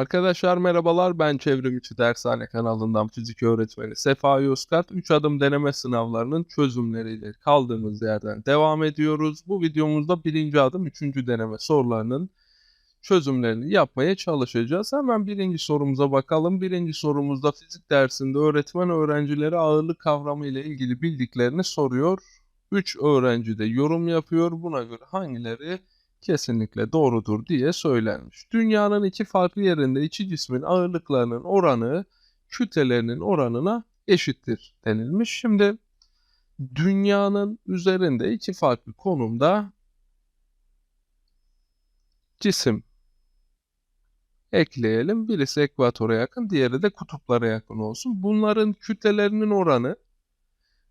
Arkadaşlar merhabalar ben Çevrimiçi Dershane kanalından fizik öğretmeni Sefa Yozgat 3 adım deneme sınavlarının çözümleriyle kaldığımız yerden devam ediyoruz. Bu videomuzda birinci adım 3. deneme sorularının çözümlerini yapmaya çalışacağız. Hemen birinci sorumuza bakalım. Birinci sorumuzda fizik dersinde öğretmen öğrencilere ağırlık kavramı ile ilgili bildiklerini soruyor. 3 öğrenci de yorum yapıyor. Buna göre hangileri kesinlikle doğrudur diye söylenmiş. Dünyanın iki farklı yerinde iki cismin ağırlıklarının oranı kütlelerinin oranına eşittir denilmiş. Şimdi dünyanın üzerinde iki farklı konumda cisim ekleyelim. Birisi ekvatora yakın, diğeri de kutuplara yakın olsun. Bunların kütlelerinin oranı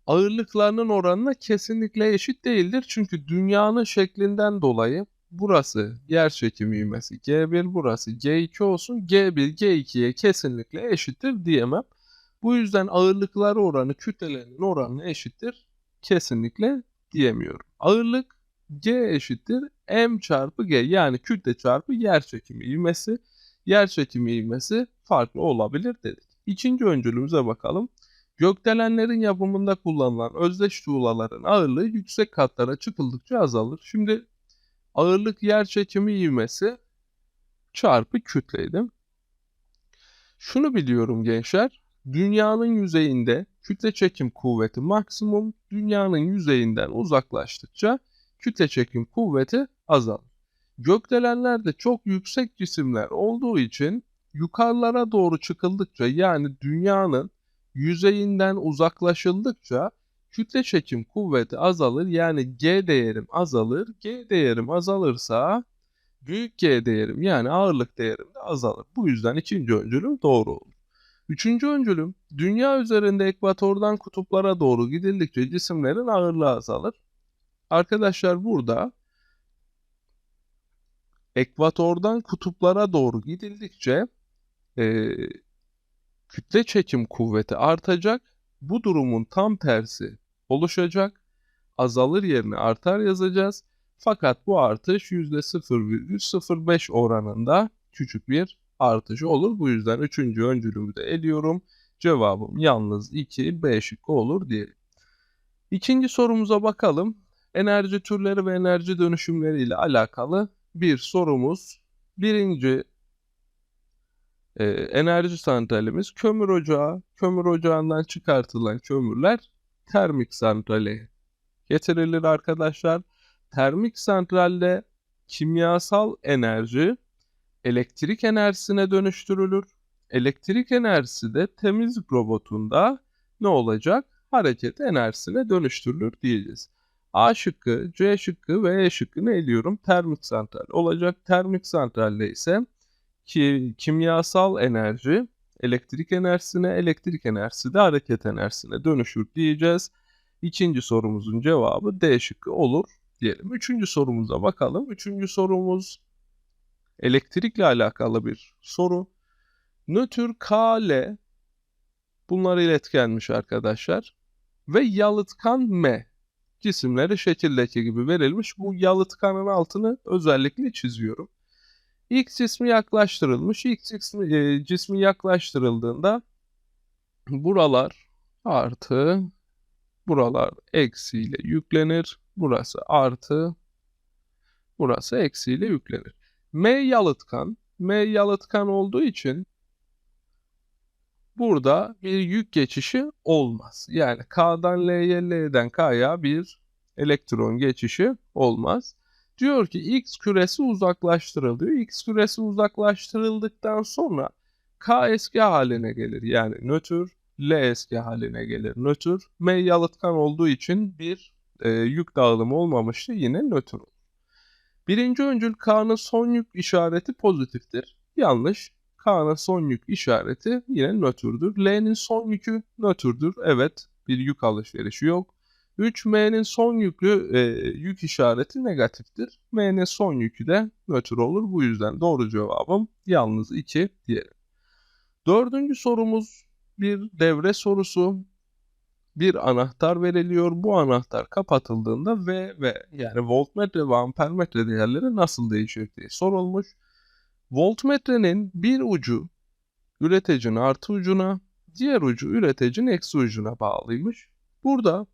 ağırlıklarının oranına kesinlikle eşit değildir. Çünkü dünyanın şeklinden dolayı burası yer çekimi ivmesi G1, burası G2 olsun. G1, G2'ye kesinlikle eşittir diyemem. Bu yüzden ağırlıkları oranı kütlelerinin oranına eşittir. Kesinlikle diyemiyorum. Ağırlık G eşittir M çarpı G yani kütle çarpı yer çekimi ivmesi. Yer çekimi ivmesi farklı olabilir dedik. İkinci öncülümüze bakalım. Gökdelenlerin yapımında kullanılan özdeş tuğlaların ağırlığı yüksek katlara çıkıldıkça azalır. Şimdi ağırlık yer çekimi ivmesi çarpı kütleydi. Şunu biliyorum gençler. Dünyanın yüzeyinde kütle çekim kuvveti maksimum, dünyanın yüzeyinden uzaklaştıkça kütle çekim kuvveti azalır. Gökdelenler de çok yüksek cisimler olduğu için yukarılara doğru çıkıldıkça yani dünyanın yüzeyinden uzaklaşıldıkça kütle çekim kuvveti azalır. Yani G değerim azalır. G değerim azalırsa büyük G değerim yani ağırlık değerim de azalır. Bu yüzden ikinci öncülüm doğru olur. Üçüncü öncülüm dünya üzerinde ekvatordan kutuplara doğru gidildikçe cisimlerin ağırlığı azalır. Arkadaşlar burada ekvatordan kutuplara doğru gidildikçe e, kütle çekim kuvveti artacak. Bu durumun tam tersi oluşacak. Azalır yerine artar yazacağız. Fakat bu artış %0,05 oranında küçük bir artış olur. Bu yüzden üçüncü öncülümü de eliyorum. Cevabım yalnız 2 B şıkkı olur diyelim. İkinci sorumuza bakalım. Enerji türleri ve enerji dönüşümleri ile alakalı bir sorumuz. Birinci e, enerji santralimiz kömür ocağı. Kömür ocağından çıkartılan kömürler termik santrale getirilir arkadaşlar. Termik santralde kimyasal enerji elektrik enerjisine dönüştürülür. Elektrik enerjisi de temizlik robotunda ne olacak? Hareket enerjisine dönüştürülür diyeceğiz. A şıkkı, C şıkkı ve E şıkkını eliyorum. Termik santral olacak. Termik santralde ise ki kimyasal enerji elektrik enerjisine, elektrik enerjisi de hareket enerjisine dönüşür diyeceğiz. İkinci sorumuzun cevabı D şıkkı olur diyelim. Üçüncü sorumuza bakalım. Üçüncü sorumuz elektrikle alakalı bir soru. Nötr K, bunlar iletkenmiş arkadaşlar. Ve yalıtkan M cisimleri şekildeki gibi verilmiş. Bu yalıtkanın altını özellikle çiziyorum. X cismi yaklaştırılmış. X cismi, e, cismi yaklaştırıldığında buralar artı buralar eksiyle yüklenir. Burası artı burası eksiyle yüklenir. M yalıtkan. M yalıtkan olduğu için burada bir yük geçişi olmaz. Yani K'dan L'ye, L'den K'ya bir elektron geçişi olmaz. Diyor ki X küresi uzaklaştırılıyor. X küresi uzaklaştırıldıktan sonra K eski haline gelir. Yani nötr, L eski haline gelir. Nötr, M yalıtkan olduğu için bir e, yük dağılımı olmamıştı. Yine nötr olur. Birinci öncül K'nın son yük işareti pozitiftir. Yanlış. K'nın son yük işareti yine nötrdür. L'nin son yükü nötrdür. Evet bir yük alışverişi yok. 3M'nin son yüklü e, yük işareti negatiftir. M'nin son yükü de nötr olur. Bu yüzden doğru cevabım yalnız 2 diyelim. Dördüncü sorumuz bir devre sorusu. Bir anahtar veriliyor. Bu anahtar kapatıldığında V ve yani voltmetre ve ampermetre değerleri nasıl değişir diye sorulmuş. Voltmetrenin bir ucu üreticinin artı ucuna, diğer ucu üreticinin eksi ucuna bağlıymış. Burada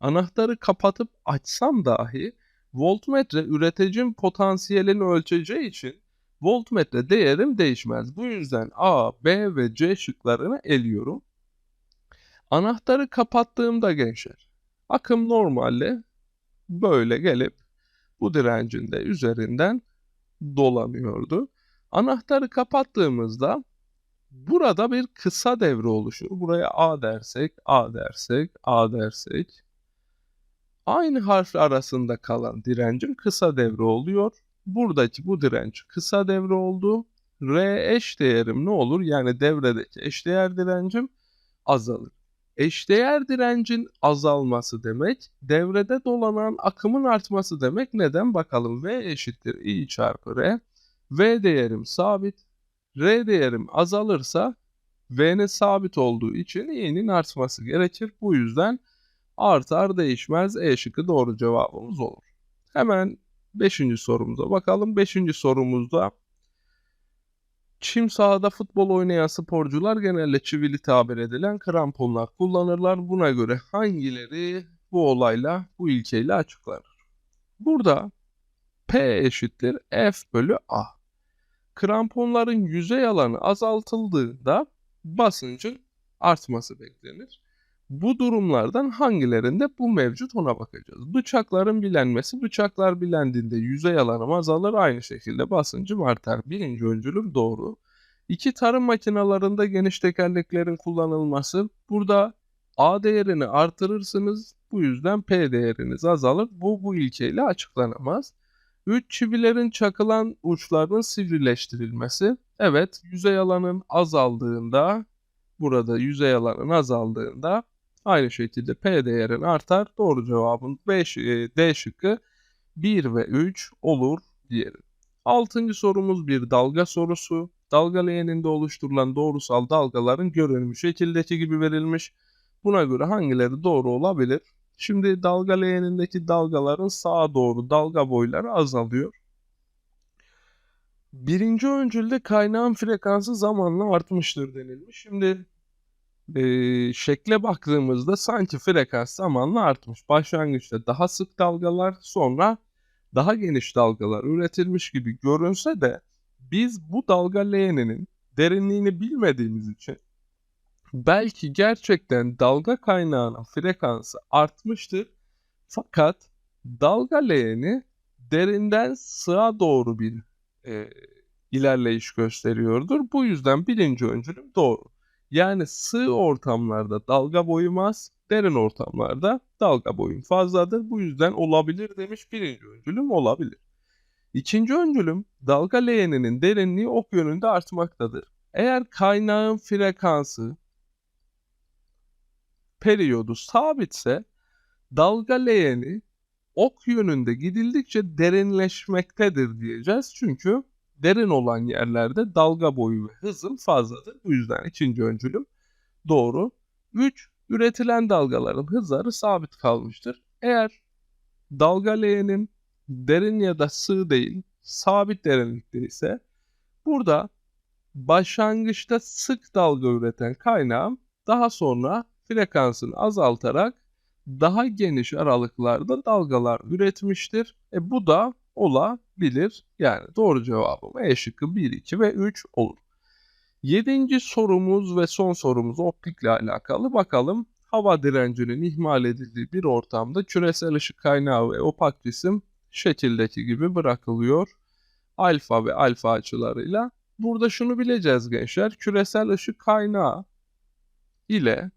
anahtarı kapatıp açsam dahi voltmetre üreticinin potansiyelini ölçeceği için voltmetre değerim değişmez. Bu yüzden A, B ve C şıklarını eliyorum. Anahtarı kapattığımda gençler akım normalde böyle gelip bu direncin de üzerinden dolanıyordu. Anahtarı kapattığımızda burada bir kısa devre oluşur. Buraya A dersek, A dersek, A dersek aynı harf arasında kalan direncin kısa devre oluyor. Buradaki bu direnç kısa devre oldu. R eş değerim ne olur? Yani devredeki eşdeğer direncim azalır. Eşdeğer direncin azalması demek, devrede dolanan akımın artması demek. Neden? Bakalım V eşittir I çarpı R. V değerim sabit. R değerim azalırsa V'nin sabit olduğu için I'nin artması gerekir. Bu yüzden artar değişmez E şıkkı doğru cevabımız olur. Hemen 5. sorumuza bakalım. 5. sorumuzda çim sahada futbol oynayan sporcular genelde çivili tabir edilen kramponlar kullanırlar. Buna göre hangileri bu olayla, bu ilkeyle açıklanır? Burada P eşittir F bölü A. Kramponların yüzey alanı azaltıldığında basıncın artması beklenir. Bu durumlardan hangilerinde bu mevcut ona bakacağız. Bıçakların bilenmesi, bıçaklar bilendiğinde yüzey alanım azalır, aynı şekilde basıncım artar. Birinci öncülüm doğru. İki tarım makinalarında geniş tekerleklerin kullanılması, burada A değerini artırırsınız, bu yüzden P değeriniz azalır. Bu bu ilkeyle açıklanamaz. 3 çivilerin çakılan uçlarının sivrileştirilmesi. Evet, yüzey alanın azaldığında, burada yüzey alanın azaldığında Aynı şekilde P değerin artar. Doğru cevabın 5, e, D şıkkı 1 ve 3 olur diyelim. Altıncı sorumuz bir dalga sorusu. Dalga leğeninde oluşturulan doğrusal dalgaların görünümü şekildeki gibi verilmiş. Buna göre hangileri doğru olabilir? Şimdi dalga leğenindeki dalgaların sağa doğru dalga boyları azalıyor. Birinci öncülde kaynağın frekansı zamanla artmıştır denilmiş. Şimdi e, şekle baktığımızda sanki frekans zamanla artmış. Başlangıçta daha sık dalgalar sonra daha geniş dalgalar üretilmiş gibi görünse de biz bu dalga leğeninin derinliğini bilmediğimiz için belki gerçekten dalga kaynağının frekansı artmıştır. Fakat dalga leğeni derinden sığa doğru bir e, ilerleyiş gösteriyordur. Bu yüzden birinci öncülüm doğru. Yani sığ ortamlarda dalga boyum az, derin ortamlarda dalga boyum fazladır. Bu yüzden olabilir demiş birinci öncülüm olabilir. İkinci öncülüm dalga leğeninin derinliği ok yönünde artmaktadır. Eğer kaynağın frekansı periyodu sabitse dalga leğeni ok yönünde gidildikçe derinleşmektedir diyeceğiz. Çünkü derin olan yerlerde dalga boyu ve hızım fazladır. Bu yüzden ikinci öncülüm doğru. 3. Üretilen dalgaların hızları sabit kalmıştır. Eğer dalga leğenim derin ya da sığ değil, sabit derinlikte ise burada başlangıçta sık dalga üreten kaynağım daha sonra frekansını azaltarak daha geniş aralıklarda dalgalar üretmiştir. E bu da olabilir. Yani doğru cevabım E şıkkı 1, 2 ve 3 olur. Yedinci sorumuz ve son sorumuz optikle alakalı. Bakalım hava direncinin ihmal edildiği bir ortamda küresel ışık kaynağı ve opak cisim şekildeki gibi bırakılıyor. Alfa ve alfa açılarıyla. Burada şunu bileceğiz gençler. Küresel ışık kaynağı ile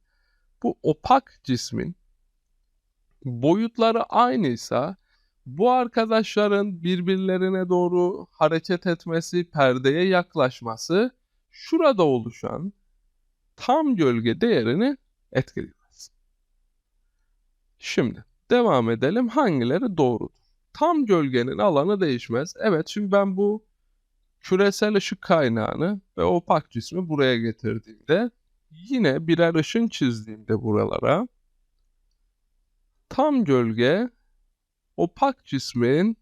bu opak cismin boyutları aynıysa bu arkadaşların birbirlerine doğru hareket etmesi, perdeye yaklaşması şurada oluşan tam gölge değerini etkilemez. Şimdi devam edelim. Hangileri doğrudur? Tam gölgenin alanı değişmez. Evet şimdi ben bu küresel ışık kaynağını ve opak cismi buraya getirdiğimde yine birer ışın çizdiğimde buralara tam gölge opak cismin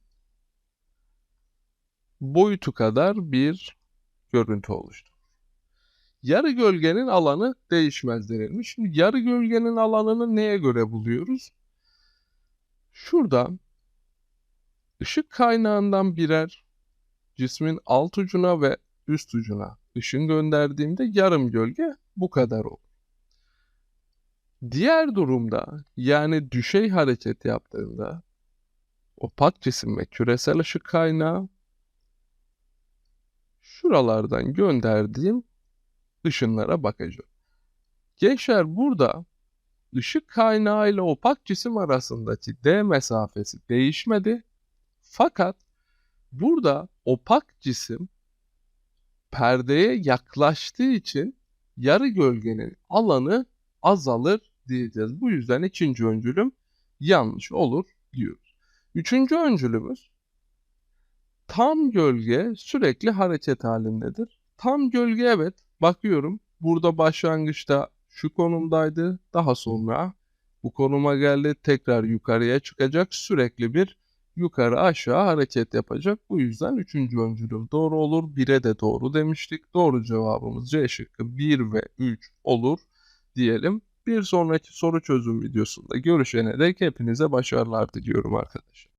boyutu kadar bir görüntü oluşturur. Yarı gölgenin alanı değişmez denilmiş. Şimdi yarı gölgenin alanını neye göre buluyoruz? Şurada ışık kaynağından birer cismin alt ucuna ve üst ucuna ışın gönderdiğimde yarım gölge bu kadar olur. Diğer durumda yani düşey hareket yaptığında opak cisim ve küresel ışık kaynağı şuralardan gönderdiğim ışınlara bakacağım. Gençler burada ışık kaynağı ile opak cisim arasındaki D mesafesi değişmedi. Fakat burada opak cisim perdeye yaklaştığı için yarı gölgenin alanı azalır diyeceğiz. Bu yüzden ikinci öncülüm yanlış olur diyoruz. Üçüncü öncülümüz tam gölge sürekli hareket halindedir. Tam gölge evet bakıyorum burada başlangıçta şu konumdaydı daha sonra bu konuma geldi tekrar yukarıya çıkacak sürekli bir yukarı aşağı hareket yapacak. Bu yüzden üçüncü öncülüm doğru olur. 1'e de doğru demiştik. Doğru cevabımız C şıkkı 1 ve 3 olur diyelim. Bir sonraki soru çözüm videosunda görüşene dek hepinize başarılar diliyorum arkadaşlar.